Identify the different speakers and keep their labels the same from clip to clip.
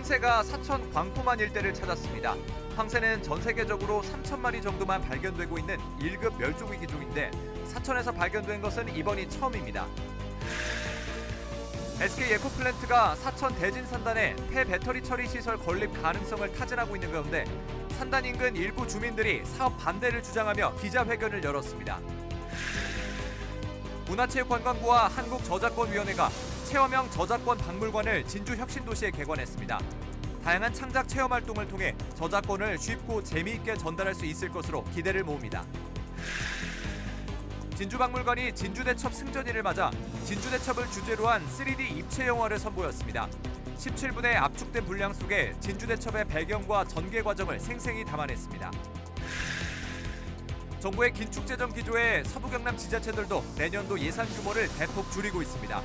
Speaker 1: 황새가 사천 광포만 일대를 찾았습니다. 황새는 전 세계적으로 3천 마리 정도만 발견되고 있는 1급 멸종위기 종인데 사천에서 발견된 것은 이번이 처음입니다. SK 에코플랜트가 사천 대진 산단에 폐 배터리 처리 시설 건립 가능성을 타진하고 있는 가운데 산단 인근 일부 주민들이 사업 반대를 주장하며 기자회견을 열었습니다. 문화체육관광부와 한국저작권위원회가 체험형 저작권 박물관을 진주 혁신도시에 개관했습니다. 다양한 창작 체험 활동을 통해 저작권을 쉽고 재미있게 전달할 수 있을 것으로 기대를 모읍니다. 진주박물관이 진주대첩 승전일을 맞아 진주대첩을 주제로 한 3D 입체 영화를 선보였습니다. 17분의 압축된 분량 속에 진주대첩의 배경과 전개 과정을 생생히 담아냈습니다. 정부의 긴축 재정 기조에 서부 경남 지자체들도 내년도 예산 규모를 대폭 줄이고 있습니다.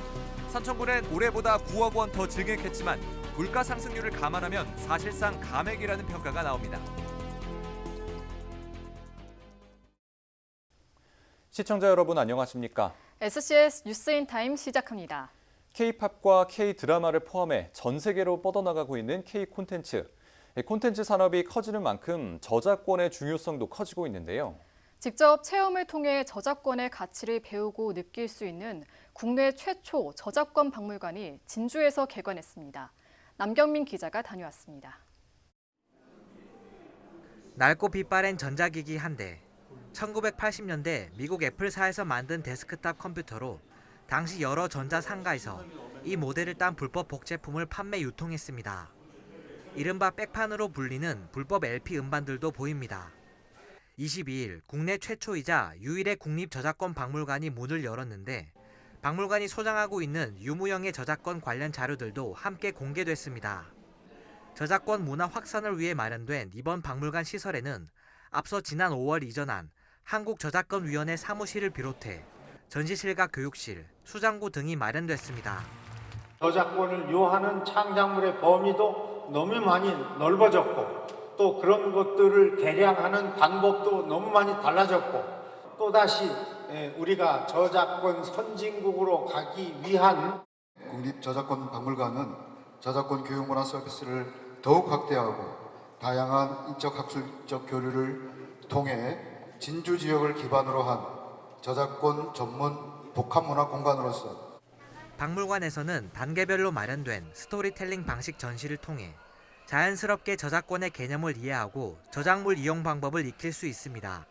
Speaker 1: 산청구는 올해보다 9억 원 더 증액했지만 물가 상승률을 감안하면 사실상 감액이라는 평가가 나옵니다.
Speaker 2: 시청자 여러분 안녕하십니까?
Speaker 3: SCS 뉴스인 타임 시작합니다.
Speaker 2: K-팝과 K-드라마를 포함해 전 세계로 뻗어나가고 있는 K-콘텐츠. 콘텐츠 산업이 커지는 만큼 저작권의 중요성도 커지고 있는데요.
Speaker 3: 직접 체험을 통해 저작권의 가치를 배우고 느낄 수 있는 국내 최초 저작권 박물관이 진주에서 개관했습니다. 남경민 기자가 다녀왔습니다.
Speaker 4: 낡고 빛바랜 전자기기 한 대. 1980년대 미국 애플사에서 만든 데스크탑 컴퓨터로 당시 여러 전자 상가에서 이 모델을 딴 불법 복제품을 판매 유통했습니다. 이른바 백판으로 불리는 불법 LP 음반들도 보입니다. 22일 국내 최초이자 유일의 국립 저작권 박물관이 문을 열었는데 박물관이 소장하고 있는 유무형의 저작권 관련 자료들도 함께 공개됐습니다. 저작권 문화 확산을 위해 마련된 이번 박물관 시설에는 앞서 지난 5월 이전한 한국저작권위원회 사무실을 비롯해 전시실과 교육실, 수장고 등이 마련됐습니다.
Speaker 5: 저작권을 요하는 창작물의 범위도 너무 많이 넓어졌고 또 그런 것들을 개량하는 방법도 너무 많이 달라졌고 또다시 예, 우리가 저작권 선진국으로 가기 위한
Speaker 6: 국립저작권박물관은 저작권 교육 문화 서비스를 더욱 확대하고 다양한 인적 학술적 교류를 통해 진주 지역을 기반으로 한 저작권 전문 복합 문화 공간으로서
Speaker 4: 박물관에서는 단계별로 마련된 스토리텔링 방식 전시를 통해 자연스럽게 저작권의 개념을 이해하고 저작물 이용 방법을 익힐 수 있습니다.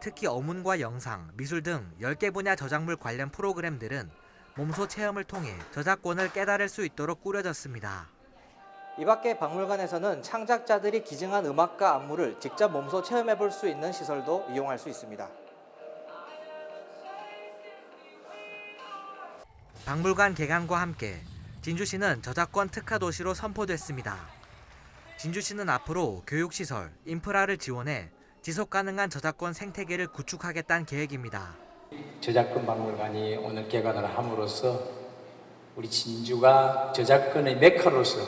Speaker 4: 특히 어문과 영상, 미술 등 10개 분야 저작물 관련 프로그램들은 몸소 체험을 통해 저작권을 깨달을 수 있도록 꾸려졌습니다.
Speaker 7: 이 밖에 박물관에서는 창작자들이 기증한 음악과 안무를 직접 몸소 체험해 볼 수 있는 시설도 이용할 수 있습니다.
Speaker 4: 박물관 개관과 함께 진주시는 저작권 특화 도시로 선포됐습니다. 진주시는 앞으로 교육시설, 인프라를 지원해 지속 가능한 저작권 생태계를 구축하겠다는 계획입니다.
Speaker 8: 저작권 박물관이 오늘 개관을 함으로써 우리 진주가 저작권의 메카로서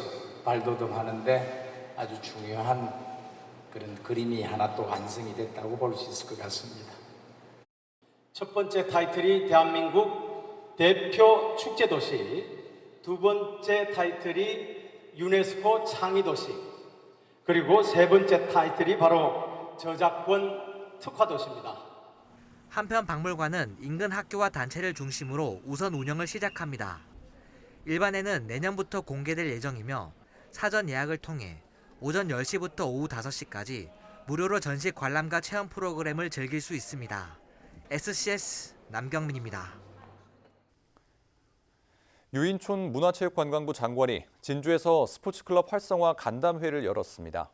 Speaker 8: 발돋움하는데 아주 중요한 그런 그림이 하나 또 완성이 됐다고 볼 수 있을 것 같습니다. 첫 번째 타이틀이 대한민국 대표 축제 도시, 두 번째 타이틀이 유네스코 창의 도시, 그리고 세 번째 타이틀이 바로 저작권 특화 도시입니다.
Speaker 4: 한편 박물관은 인근 학교와 단체를 중심으로 우선 운영을 시작합니다. 일반에는 내년부터 공개될 예정이며 사전 예약을 통해 오전 10시부터 오후 5시까지 무료로 전시 관람과 체험 프로그램을 즐길 수 있습니다. SCS 남경민입니다.
Speaker 2: 유인촌 문화체육관광부 장관이 진주에서 스포츠클럽 활성화 간담회를 열었습니다.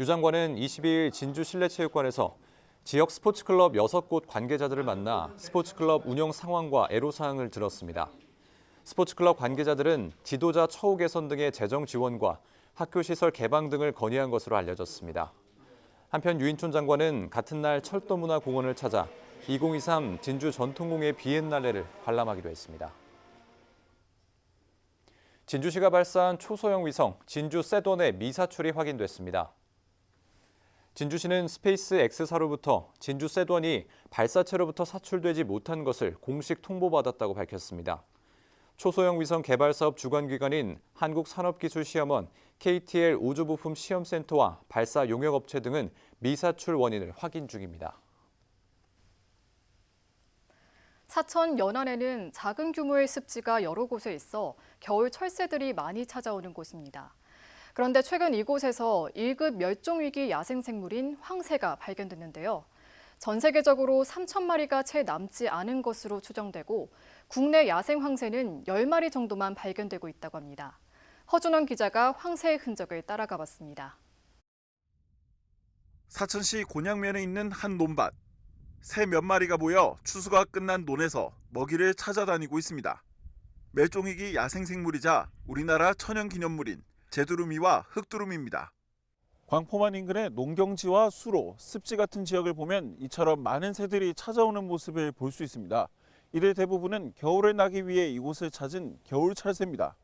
Speaker 2: 유 장관은 22일 진주 실내체육관에서 지역 스포츠클럽 6곳 관계자들을 만나 스포츠클럽 운영 상황과 애로사항을 들었습니다. 스포츠클럽 관계자들은 지도자 처우 개선 등의 재정 지원과 학교 시설 개방 등을 건의한 것으로 알려졌습니다. 한편 유인촌 장관은 같은 날 철도문화공원을 찾아 2023 진주 전통공예 비엔날레를 관람하기도 했습니다. 진주시가 발사한 초소형 위성 진주 세돈의 미사출이 확인됐습니다. 진주시는 스페이스 X사로부터 진주 세돈이 발사체로부터 사출되지 못한 것을 공식 통보받았다고 밝혔습니다. 초소형 위성 개발 사업 주관 기관인 한국산업기술시험원, KTL 우주부품 시험센터와 발사 용역업체 등은 미사출 원인을 확인 중입니다.
Speaker 3: 사천 연안에는 작은 규모의 습지가 여러 곳에 있어 겨울 철새들이 많이 찾아오는 곳입니다. 그런데 최근 이곳에서 1급 멸종위기 야생생물인 황새가 발견됐는데요. 전 세계적으로 3천 마리가 채 남지 않은 것으로 추정되고 국내 야생 황새는 10마리 정도만 발견되고 있다고 합니다. 허준원 기자가 황새의 흔적을 따라가 봤습니다.
Speaker 9: 사천시 곤양면에 있는 한 논밭. 새 몇 마리가 모여 추수가 끝난 논에서 먹이를 찾아다니고 있습니다. 멸종위기 야생생물이자 우리나라 천연기념물인 제두루미와 흑두루미입니다. 광포만 인근의 농경지와 수로, 습지 같은 지역을 보면 이처럼 많은 새들이 찾아오는 모습을 볼 수 있습니다. 이들 대부분은 겨울을 나기 위해 이곳을 찾은 겨울 철새입니다.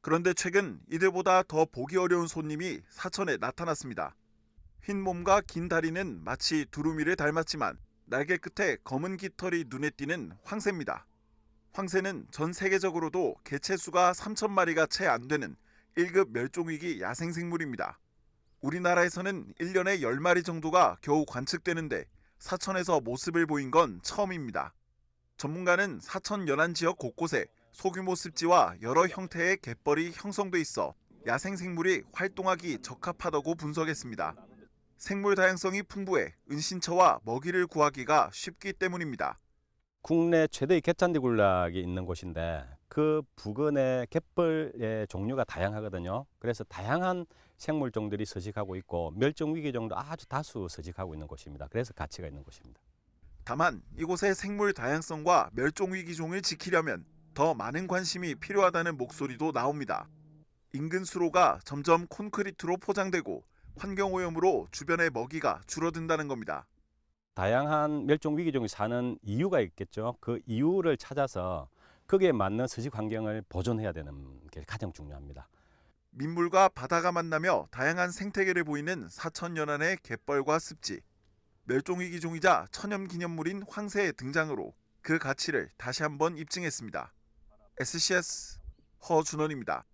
Speaker 9: 그런데 최근 이들보다 더 보기 어려운 손님이 사천에 나타났습니다. 흰 몸과 긴 다리는 마치 두루미를 닮았지만 날개 끝에 검은 깃털이 눈에 띄는 황새입니다. 황새는 전 세계적으로도 개체 수가 3천 마리가 채 안 되는 1급 멸종위기 야생생물입니다. 우리나라에서는 1년에 10마리 정도가 겨우 관측되는데 사천에서 모습을 보인 건 처음입니다. 전문가는 사천 연안 지역 곳곳에 소규모 습지와 여러 형태의 갯벌이 형성돼 있어 야생생물이 활동하기 적합하다고 분석했습니다. 생물 다양성이 풍부해 은신처와 먹이를 구하기가 쉽기 때문입니다.
Speaker 10: 국내 최대의 갯잔디 군락이 있는 곳인데 그 부근에 갯벌의 종류가 다양하거든요. 그래서 다양한 생물종들이 서식하고 있고 멸종 위기 종도 아주 다수 서식하고 있는 곳입니다. 그래서 가치가 있는 곳입니다.
Speaker 9: 다만 이곳의 생물 다양성과 멸종 위기종을 지키려면 더 많은 관심이 필요하다는 목소리도 나옵니다. 인근 수로가 점점 콘크리트로 포장되고 환경 오염으로 주변의 먹이가 줄어든다는 겁니다.
Speaker 10: 다양한 멸종 위기종이 사는 이유가 있겠죠. 그 이유를 찾아서 거기에 맞는 서식 환경을 보존해야 되는 게 가장 중요합니다.
Speaker 9: 민물과 바다가 만나며 다양한 생태계를 보이는 사천 연안의 갯벌과 습지. 멸종위기 종이자 천연 기념물인 황새의 등장으로 그 가치를 다시 한번 입증했습니다. SCS 허준원입니다.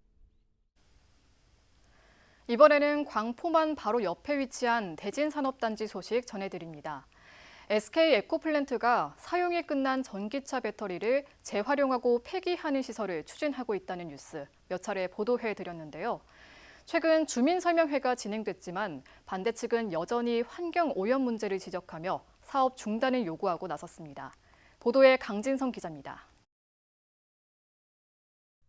Speaker 3: 이번에는 광포만 바로 옆에 위치한 대진산업단지 소식 전해드립니다. SK 에코플랜트가 사용이 끝난 전기차 배터리를 재활용하고 폐기하는 시설을 추진하고 있다는 뉴스 몇 차례 보도해 드렸는데요. 최근 주민 설명회가 진행됐지만 반대 측은 여전히 환경 오염 문제를 지적하며 사업 중단을 요구하고 나섰습니다. 보도에 강진성 기자입니다.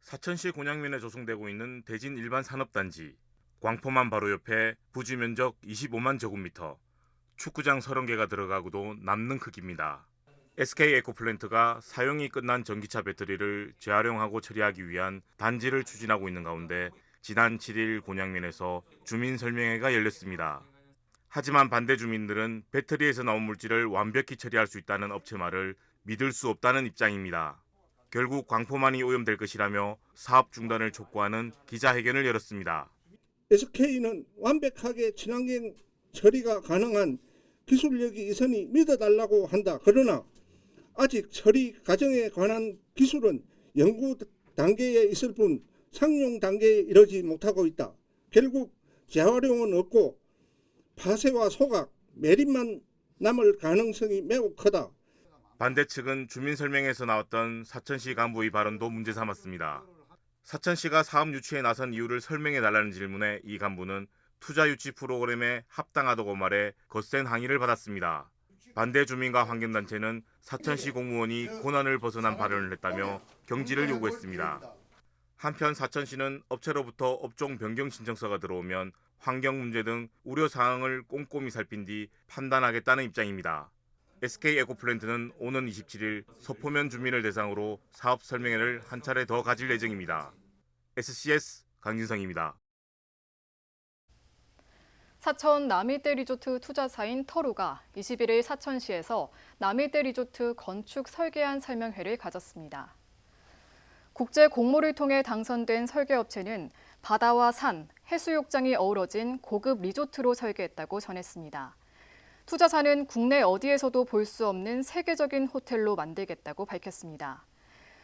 Speaker 11: 사천시 곤양면에 조성되고 있는 대진 일반 산업단지 광포만 바로 옆에 부지 면적 25만 제곱미터 축구장 30개가 들어가고도 남는 크기입니다. SK 에코플랜트가 사용이 끝난 전기차 배터리를 재활용하고 처리하기 위한 단지를 추진하고 있는 가운데 지난 7일 곤양면에서 주민 설명회가 열렸습니다. 하지만 반대 주민들은 배터리에서 나온 물질을 완벽히 처리할 수 있다는 업체 말을 믿을 수 없다는 입장입니다. 결국 광포만이 오염될 것이라며 사업 중단을 촉구하는 기자회견을 열었습니다.
Speaker 12: SK는 완벽하게 친환경 처리가 가능한 기술력이 있으니 믿어달라고 한다. 그러나 아직 처리 과정에 관한 기술은 연구 단계에 있을 뿐 상용 단계에 이르지 못하고 있다. 결국 재활용은 없고 파쇄와 소각, 매립만 남을 가능성이 매우 크다.
Speaker 11: 반대 측은 주민 설명에서 나왔던 사천시 간부의 발언도 문제 삼았습니다. 사천시가 사업 유치에 나선 이유를 설명해 달라는 질문에 이 간부는 투자 유치 프로그램에 합당하다고 말해 거센 항의를 받았습니다. 반대 주민과 환경단체는 사천시 공무원이 고난을 벗어난 발언을 했다며 경지를 요구했습니다. 한편 사천시는 업체로부터 업종 변경 신청서가 들어오면 환경 문제 등 우려 사항을 꼼꼼히 살핀 뒤 판단하겠다는 입장입니다. SK 에코플랜트는 오는 27일 서포면 주민을 대상으로 사업 설명회를 한 차례 더 가질 예정입니다. SCS 강진성입니다.
Speaker 3: 사천 남이대 리조트 투자사인 터루가 21일 사천시에서 남이대 리조트 건축 설계안 설명회를 가졌습니다. 국제 공모를 통해 당선된 설계업체는 바다와 산, 해수욕장이 어우러진 고급 리조트로 설계했다고 전했습니다. 투자사는 국내 어디에서도 볼 수 없는 세계적인 호텔로 만들겠다고 밝혔습니다.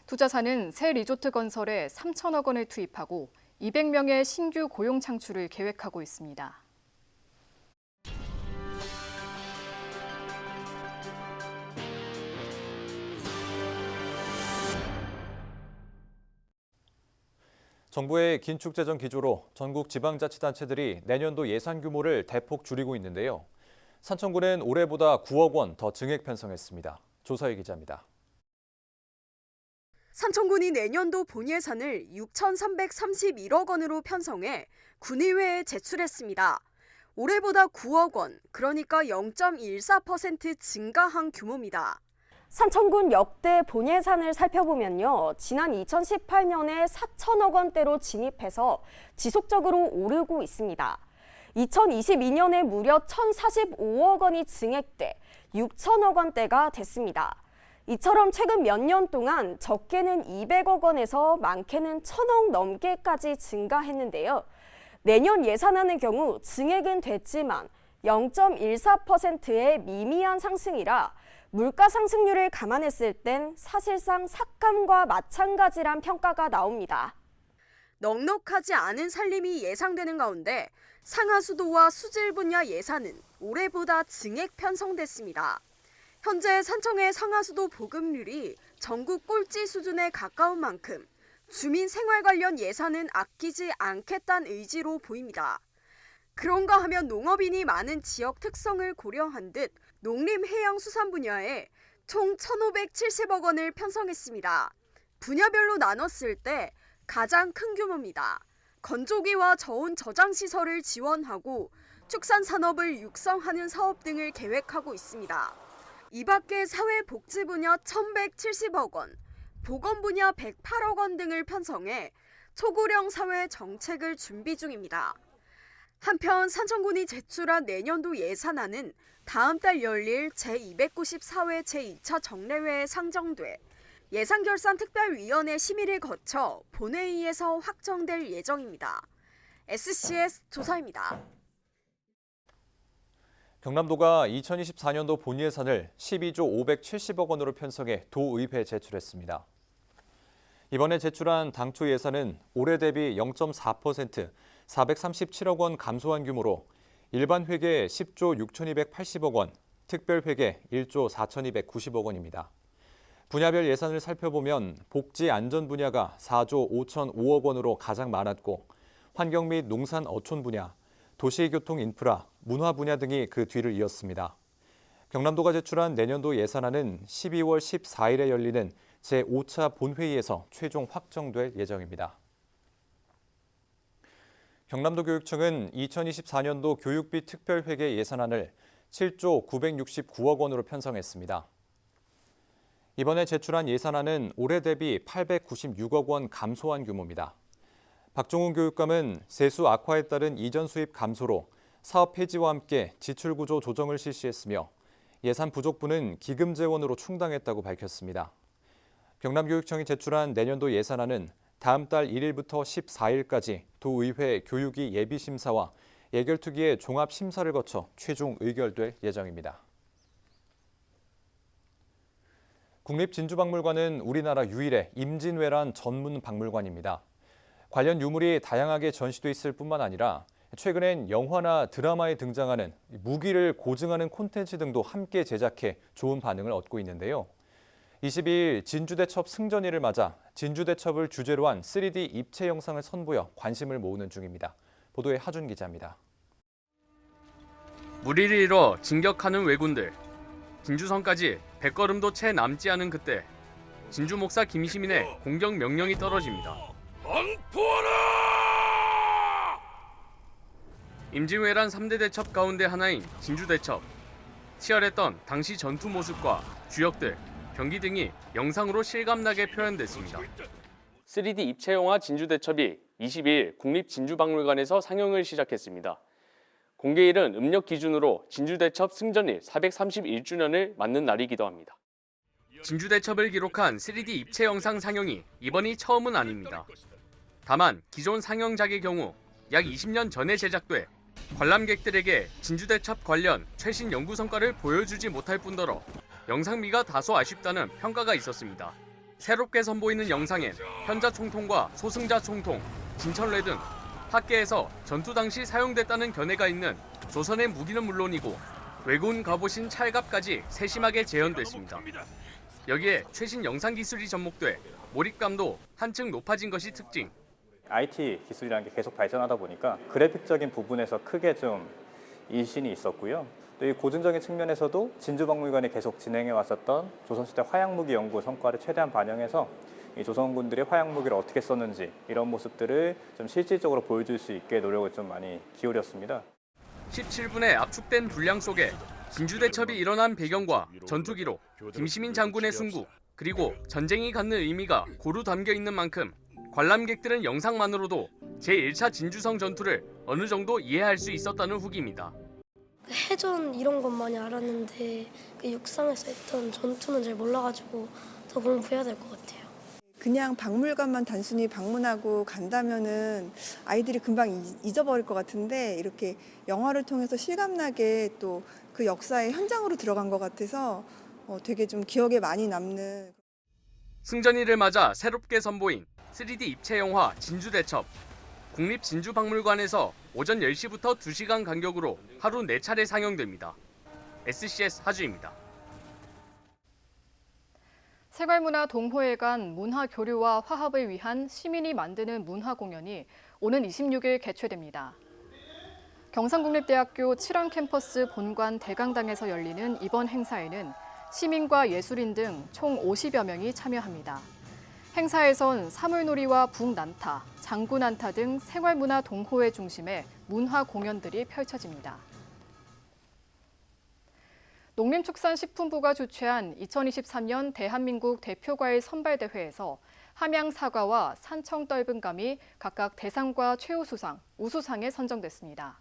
Speaker 3: 투자사는 새 리조트 건설에 3천억 원을 투입하고 200명의 신규 고용 창출을 계획하고 있습니다.
Speaker 2: 정부의 긴축 재정 기조로 전국 지방자치단체들이 내년도 예산 규모를 대폭 줄이고 있는데요. 산청구는 올해보다 9억 원 더 증액 편성했습니다. 조사희 기자입니다.
Speaker 13: 산청군이 내년도 본 예산을 6,331억 원으로 편성해 군의회에 제출했습니다. 올해보다 9억 원, 그러니까 0.14% 증가한 규모입니다.
Speaker 14: 산청군 역대 본예산을 살펴보면요. 지난 2018년에 4천억 원대로 진입해서 지속적으로 오르고 있습니다. 2022년에 무려 1,045억 원이 증액돼 6천억 원대가 됐습니다. 이처럼 최근 몇 년 동안 적게는 200억 원에서 많게는 1,000억 넘게까지 증가했는데요. 내년 예산안의 경우 증액은 됐지만 0.14%의 미미한 상승이라 물가 상승률을 감안했을 땐 사실상 삭감과 마찬가지란 평가가 나옵니다.
Speaker 13: 넉넉하지 않은 살림이 예상되는 가운데 상하수도와 수질 분야 예산은 올해보다 증액 편성됐습니다. 현재 산청의 상하수도 보급률이 전국 꼴찌 수준에 가까운 만큼 주민 생활 관련 예산은 아끼지 않겠다는 의지로 보입니다. 그런가 하면 농업인이 많은 지역 특성을 고려한 듯 농림해양수산 분야에 총 1,570억 원을 편성했습니다. 분야별로 나눴을 때 가장 큰 규모입니다. 건조기와 저온 저장 시설을 지원하고 축산 산업을 육성하는 사업 등을 계획하고 있습니다. 이 밖에 사회복지 분야 1,170억 원, 보건 분야 108억 원 등을 편성해 초고령 사회 정책을 준비 중입니다. 한편 산청군이 제출한 내년도 예산안은 다음 달 열릴 제294회 제2차 정례회에 상정돼 예산결산특별위원회 심의를 거쳐 본회의에서 확정될 예정입니다. SCS 조사입니다.
Speaker 2: 경남도가 2024년도 본 예산을 12조 570억 원으로 편성해 도의회에 제출했습니다. 이번에 제출한 당초 예산은 올해 대비 0.4% 437억 원 감소한 규모로 일반 회계 10조 6,280억 원, 특별 회계 1조 4,290억 원입니다. 분야별 예산을 살펴보면 복지 안전 분야가 4조 5,005억 원으로 가장 많았고 환경 및 농산 어촌 분야, 도시교통 인프라, 문화 분야 등이 그 뒤를 이었습니다. 경남도가 제출한 내년도 예산안은 12월 14일에 열리는 제5차 본회의에서 최종 확정될 예정입니다. 경남도 교육청은 2024년도 교육비 특별회계 예산안을 7조 969억 원으로 편성했습니다. 이번에 제출한 예산안은 올해 대비 896억 원 감소한 규모입니다. 박종훈 교육감은 세수 악화에 따른 이전 수입 감소로 사업 폐지와 함께 지출 구조 조정을 실시했으며 예산 부족분은 기금 재원으로 충당했다고 밝혔습니다. 경남교육청이 제출한 내년도 예산안은 다음 달 1일부터 14일까지 도의회 교육위 예비심사와 예결특위의 종합심사를 거쳐 최종 의결될 예정입니다. 국립진주박물관은 우리나라 유일의 임진왜란 전문 박물관입니다. 관련 유물이 다양하게 전시돼 있을 뿐만 아니라 최근엔 영화나 드라마에 등장하는 무기를 고증하는 콘텐츠 등도 함께 제작해 좋은 반응을 얻고 있는데요. 22일 진주대첩 승전일을 맞아 진주대첩을 주제로 한 3D 입체 영상을 선보여 관심을 모으는 중입니다. 보도에 하준 기자입니다.
Speaker 15: 무리를 이뤄 진격하는 왜군들. 진주성까지 백걸음도 채 남지 않은 그때 진주 목사 김시민의 공격 명령이 떨어집니다. 임진왜란 3대 대첩 가운데 하나인 진주대첩. 치열했던 당시 전투 모습과 주역들, 경기 등이 영상으로 실감나게 표현됐습니다. 3D 입체 영화 진주 대첩이 22일 국립진주박물관에서 상영을 시작했습니다. 공개일은 음력 기준으로 진주 대첩 승전일 431주년을 맞는 날이기도 합니다. 진주 대첩을 기록한 3D 입체 영상 상영이 이번이 처음은 아닙니다. 다만 기존 상영작의 경우 약 20년 전에 제작돼 관람객들에게 진주대첩 관련 최신 연구 성과를 보여주지 못할 뿐더러 영상미가 다소 아쉽다는 평가가 있었습니다. 새롭게 선보이는 영상엔 현자 총통과 소승자 총통, 진천례 등 학계에서 전투 당시 사용됐다는 견해가 있는 조선의 무기는 물론이고 왜군 갑옷인 찰갑까지 세심하게 재현됐습니다. 여기에 최신 영상 기술이 접목돼 몰입감도 한층 높아진 것이 특징.
Speaker 16: IT 기술이라는 게 계속 발전하다 보니까 그래픽적인 부분에서 크게 좀 일신이 있었고요. 또 이 고증적인 측면에서도 진주박물관이 계속 진행해 왔었던 조선시대 화약무기 연구 성과를 최대한 반영해서 이 조선군들이 화약무기를 어떻게 썼는지 이런 모습들을 좀 실질적으로 보여줄 수 있게 노력을 좀 많이 기울였습니다.
Speaker 15: 17분의 압축된 분량 속에 진주대첩이 일어난 배경과 전투 기록, 김시민 장군의 순구, 그리고 전쟁이 갖는 의미가 고루 담겨 있는 만큼 관람객들은 영상만으로도 제1차 진주성 전투를 어느 정도 이해할 수 있었다는 후기입니다.
Speaker 17: 해전 이런 것만이 알았는데 그 육상에서 했던 전투는 잘 몰라가지고 더 공부해야 될 것 같아요.
Speaker 18: 그냥 박물관만 단순히 방문하고 간다면은 아이들이 금방 잊- 잊어버릴 것 같은데 이렇게 영화를 통해서 실감나게 또 그 역사의 현장으로 들어간 것 같아서 어, 되게 좀 기억에 많이 남는
Speaker 15: 승전일을 맞아 새롭게 선보인 3D 입체 영화 진주대첩. 국립진주박물관에서 오전 10시부터 2시간 간격으로 하루 4차례 상영됩니다. SCS 하주입니다.
Speaker 3: 생활문화 동호회관 문화 교류와 화합을 위한 시민이 만드는 문화 공연이 오는 26일 개최됩니다. 경상국립대학교 칠안 캠퍼스 본관 대강당에서 열리는 이번 행사에는 시민과 예술인 등 총 50여 명이 참여합니다. 행사에선 사물놀이와 북난타, 장구난타 등 생활문화 동호회 중심의 문화 공연들이 펼쳐집니다. 농림축산식품부가 주최한 2023년 대한민국 대표과일 선발대회에서 함양 사과와 산청 떫은감이 각각 대상과 최우수상, 우수상에 선정됐습니다.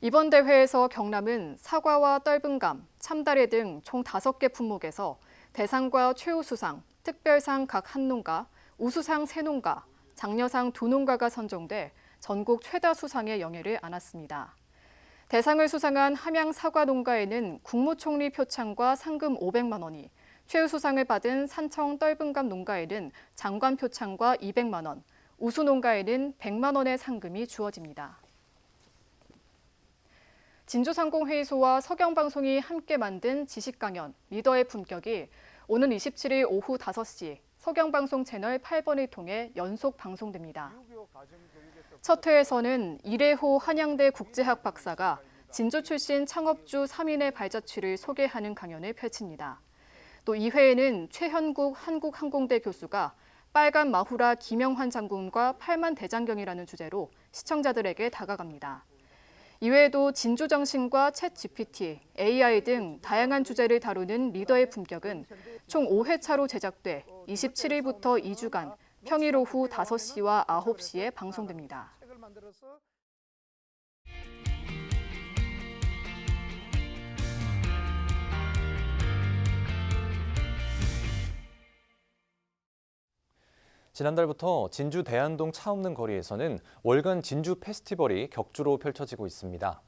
Speaker 3: 이번 대회에서 경남은 사과와 떫은감, 참다래 등 총 5개 품목에서 대상과 최우수상, 특별상 각 한 농가, 우수상 세 농가, 장려상 두 농가가 선정돼 전국 최다 수상의 영예를 안았습니다. 대상을 수상한 함양 사과 농가에는 국무총리 표창과 상금 500만 원이, 최우수상을 받은 산청 떫은감 농가에는 장관 표창과 200만 원, 우수 농가에는 100만 원의 상금이 주어집니다. 진주상공회의소와 서경방송이 함께 만든 지식강연 리더의 품격이 오는 27일 오후 5시 서경방송 채널 8번을 통해 연속 방송됩니다. 첫 회에서는 이래호 한양대 국제학 박사가 진주 출신 창업주 3인의 발자취를 소개하는 강연을 펼칩니다. 또 2회에는 최현국 한국항공대 교수가 빨간 마후라 김영환 장군과 팔만 대장경이라는 주제로 시청자들에게 다가갑니다. 이외에도 진주정신과 챗 GPT, AI 등 다양한 주제를 다루는 리더의 품격은 총 5회차로 제작돼 27일부터 2주간 평일 오후 5시와 9시에 방송됩니다.
Speaker 2: 지난달부터 진주 대안동 차 없는 거리에서는 월간 진주 페스티벌이 격주로 펼쳐지고 있습니다.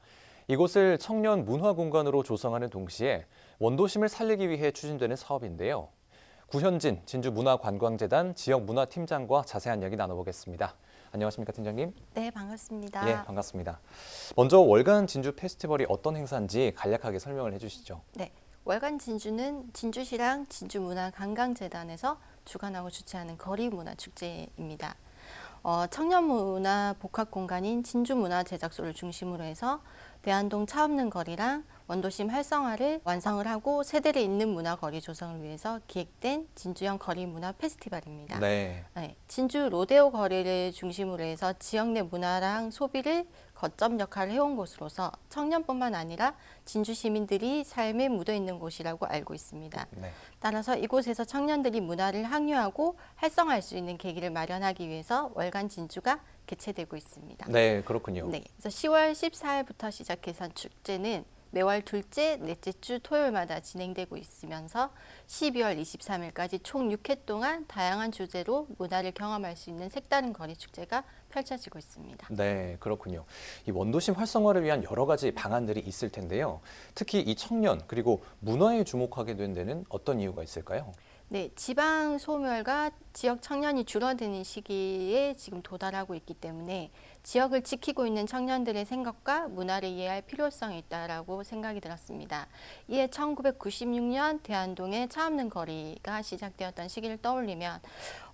Speaker 2: 이곳을 청년 문화 공간으로 조성하는 동시에 원도심을 살리기 위해 추진되는 사업인데요. 구현진 진주문화관광재단 지역문화팀장과 자세한 이야기 나눠보겠습니다. 안녕하십니까 팀장님?
Speaker 19: 네, 반갑습니다.
Speaker 2: 예, 반갑습니다. 먼저 월간 진주 페스티벌이 어떤 행사인지 간략하게 설명을 해주시죠.
Speaker 19: 네, 월간 진주는 진주시랑 진주문화관광재단에서 주관하고 주최하는 거리 문화 축제입니다. 어, 청년 문화 복합 공간인 진주 문화 제작소를 중심으로 해서 대안동 차 없는 거리랑 원도심 활성화를 완성을 하고 세대를 잇는 문화 거리 조성을 위해서 기획된 진주형 거리 문화 페스티벌입니다.
Speaker 2: 네.
Speaker 19: 네, 진주 로데오 거리를 중심으로 해서 지역 내 문화랑 소비를 거점 역할을 해온 곳으로서 청년뿐만 아니라 진주 시민들이 삶에 묻어 있는 곳이라고 알고 있습니다.
Speaker 2: 네.
Speaker 19: 따라서 이곳에서 청년들이 문화를 항유하고 활성화할 수 있는 계기를 마련하기 위해서 월간 진주가 개최되고 있습니다.
Speaker 2: 네, 그렇군요.
Speaker 19: 네, 그래서 10월 14일부터 시작해서 축제는 매월 둘째, 넷째 주 토요일마다 진행되고 있으면서 12월 23일까지 총 6회 동안 다양한 주제로 문화를 경험할 수 있는 색다른 거리 축제가 펼쳐지고 있습니다.
Speaker 2: 네, 그렇군요. 이 원도심 활성화를 위한 여러 가지 방안들이 있을 텐데요. 특히 이 청년 그리고 문화에 주목하게 된 데는 어떤 이유가 있을까요?
Speaker 19: 네, 지방 소멸과 지역 청년이 줄어드는 시기에 지금 도달하고 있기 때문에 지역을 지키고 있는 청년들의 생각과 문화를 이해할 필요성이 있다라고 생각이 들었습니다. 이에 1996년 대한동의 차 없는 거리가 시작되었던 시기를 떠올리면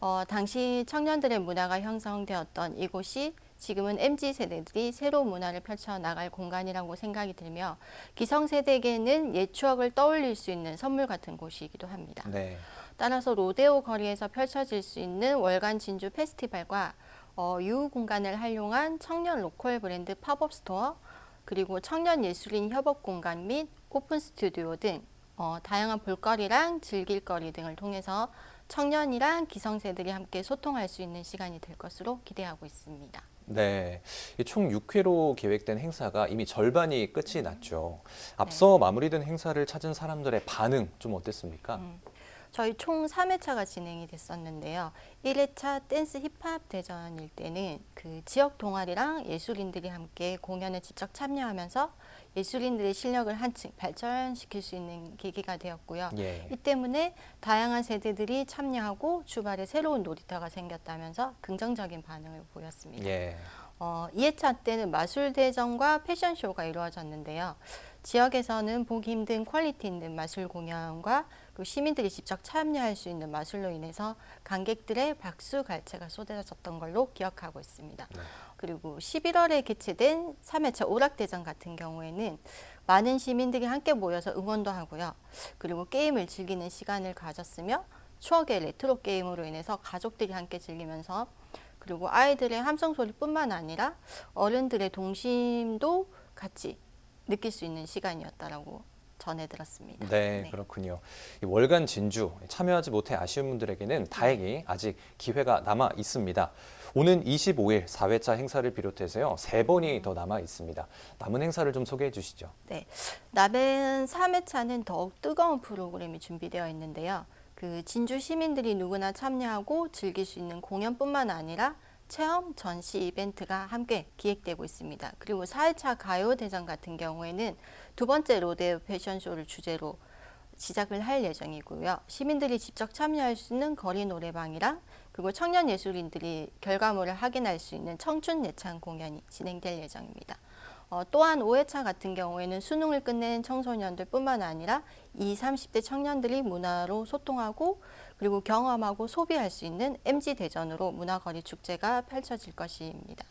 Speaker 19: 어, 당시 청년들의 문화가 형성되었던 이곳이 지금은 MZ 세대들이 새로운 문화를 펼쳐 나갈 공간이라고 생각이 들며 기성 세대에게는 옛 추억을 떠올릴 수 있는 선물 같은 곳이기도 합니다.
Speaker 2: 네.
Speaker 19: 따라서 로데오 거리에서 펼쳐질 수 있는 월간 진주 페스티벌과 어, 유후 공간을 활용한 청년 로컬 브랜드 팝업 스토어 그리고 청년 예술인 협업 공간 및 오픈 스튜디오 등 어, 다양한 볼거리랑 즐길거리 등을 통해서 청년이랑 기성세들이 함께 소통할 수 있는 시간이 될 것으로 기대하고 있습니다.
Speaker 2: 네, 이총 6회로 계획된 행사가 이미 절반이 끝이 났죠. 앞서 마무리된 행사를 찾은 사람들의 반응 좀 어땠습니까?
Speaker 19: 저희 총 3회차가 진행이 됐었는데요. 1회차 댄스 힙합 대전일 때는 그 지역 동아리랑 예술인들이 함께 공연에 직접 참여하면서 예술인들의 실력을 한층 발전시킬 수 있는 계기가 되었고요.
Speaker 2: 예.
Speaker 19: 이 때문에 다양한 세대들이 참여하고 주말에 새로운 놀이터가 생겼다면서 긍정적인 반응을 보였습니다.
Speaker 2: 예.
Speaker 19: 어, 2회차 때는 마술 대전과 패션쇼가 이루어졌는데요. 지역에서는 보기 힘든 퀄리티 있는 마술 공연과 그 시민들이 직접 참여할 수 있는 마술로 인해서 관객들의 박수 갈채가 쏟아졌던 걸로 기억하고 있습니다. 그리고 11월에 개최된 3회차 오락대전 같은 경우에는 많은 시민들이 함께 모여서 응원도 하고요. 그리고 게임을 즐기는 시간을 가졌으며 추억의 레트로 게임으로 인해서 가족들이 함께 즐기면서 그리고 아이들의 함성 소리뿐만 아니라 어른들의 동심도 같이 느낄 수 있는 시간이었다라고 전해 들었습니다.
Speaker 2: 네, 그렇군요. 이 월간 진주 참여하지 못해 아쉬운 분들에게는 다행히 아직 기회가 남아 있습니다. 오는 25일 4회차 행사를 비롯해서요 세 번이 더 남아 있습니다. 남은 행사를 좀 소개해 주시죠.
Speaker 19: 네, 남은 3회차는 더욱 뜨거운 프로그램이 준비되어 있는데요. 그 진주 시민들이 누구나 참여하고 즐길 수 있는 공연뿐만 아니라 체험 전시 이벤트가 함께 기획되고 있습니다. 그리고 4회차 가요 대전 같은 경우에는 두 번째 로데오 패션쇼를 주제로 시작을 할 예정이고요. 시민들이 직접 참여할 수 있는 거리 노래방이랑 그리고 청년 예술인들이 결과물을 확인할 수 있는 청춘 예찬 공연이 진행될 예정입니다. 어, 또한 5회차 같은 경우에는 수능을 끝낸 청소년들뿐만 아니라 20, 30대 청년들이 문화로 소통하고 그리고 경험하고 소비할 수 있는 MG 대전으로 문화거리 축제가 펼쳐질 것입니다.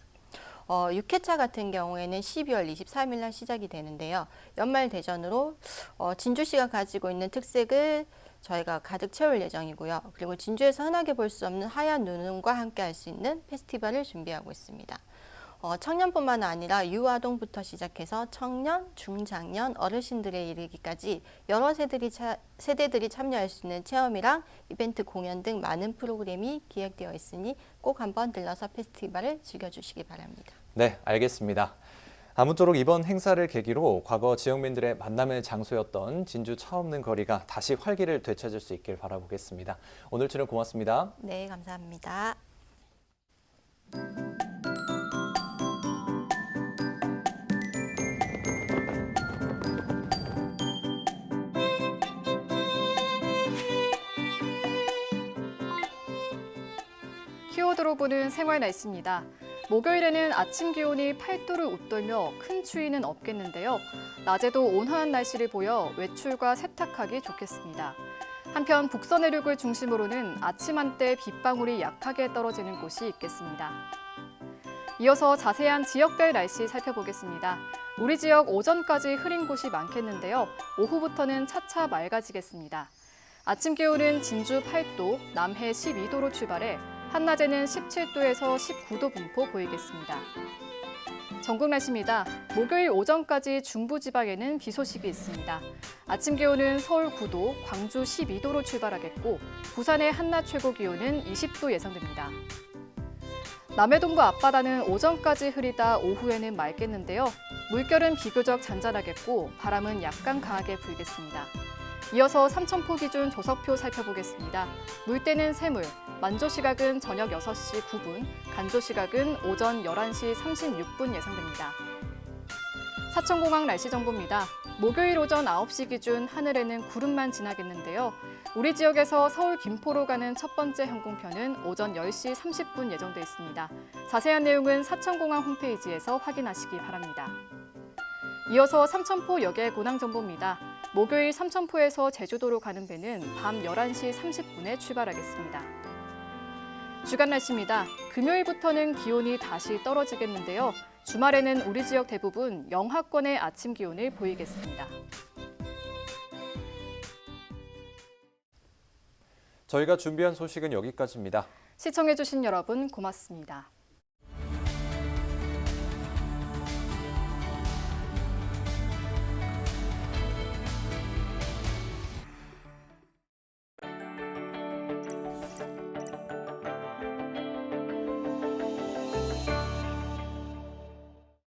Speaker 19: 어, 6회차 같은 경우에는 12월 23일 날 시작이 되는데요. 연말 대전으로 어, 진주시가 가지고 있는 특색을 저희가 가득 채울 예정이고요. 그리고 진주에서 흔하게 볼 수 없는 하얀 눈과 함께 할 수 있는 페스티벌을 준비하고 있습니다. 어, 청년뿐만 아니라 유아동부터 시작해서 청년, 중장년, 어르신들에 이르기까지 여러 세들이 차, 세대들이 참여할 수 있는 체험이랑 이벤트 공연 등 많은 프로그램이 기획되어 있으니 꼭 한번 들러서 페스티벌을 즐겨주시기 바랍니다.
Speaker 2: 네, 알겠습니다. 아무쪼록 이번 행사를 계기로 과거 지역민들의 만남의 장소였던 진주 차 없는 거리가 다시 활기를 되찾을 수 있길 바라보겠습니다. 오늘 출연 고맙습니다.
Speaker 19: 네, 감사합니다.
Speaker 3: 키워드로 보는 생활 날씨입니다. 목요일에는 아침 기온이 8도를 웃돌며 큰 추위는 없겠는데요. 낮에도 온화한 날씨를 보여 외출과 세탁하기 좋겠습니다. 한편 북서 내륙을 중심으로는 아침 한때 빗방울이 약하게 떨어지는 곳이 있겠습니다. 이어서 자세한 지역별 날씨 살펴보겠습니다. 우리 지역 오전까지 흐린 곳이 많겠는데요. 오후부터는 차차 맑아지겠습니다. 아침 기온은 진주 8도, 남해 12도로 출발해 한낮에는 17도에서 19도 분포 보이겠습니다. 전국 날씨입니다. 목요일 오전까지 중부지방에는 비 소식이 있습니다. 아침 기온은 서울 9도, 광주 12도로 출발하겠고 부산의 한낮 최고 기온은 20도 예상됩니다. 남해동부 앞바다는 오전까지 흐리다 오후에는 맑겠는데요. 물결은 비교적 잔잔하겠고 바람은 약간 강하게 불겠습니다. 이어서 삼천포 기준 조석표 살펴보겠습니다. 물때는 새물, 만조 시각은 저녁 6시 9분, 간조 시각은 오전 11시 36분 예상됩니다. 사천공항 날씨 정보입니다. 목요일 오전 9시 기준 하늘에는 구름만 지나겠는데요. 우리 지역에서 서울 김포로 가는 첫 번째 항공편은 오전 10시 30분 예정돼 있습니다. 자세한 내용은 사천공항 홈페이지에서 확인하시기 바랍니다. 이어서 삼천포 역의 군항 정보입니다. 목요일 삼천포에서 제주도로 가는 배는 밤 11시 30분에 출발하겠습니다. 주간 날씨입니다. 금요일부터는 기온이 다시 떨어지겠는데요. 주말에는 우리 지역 대부분 영하권의 아침 기온을 보이겠습니다.
Speaker 2: 저희가 준비한 소식은 여기까지입니다.
Speaker 3: 시청해주신 여러분 고맙습니다.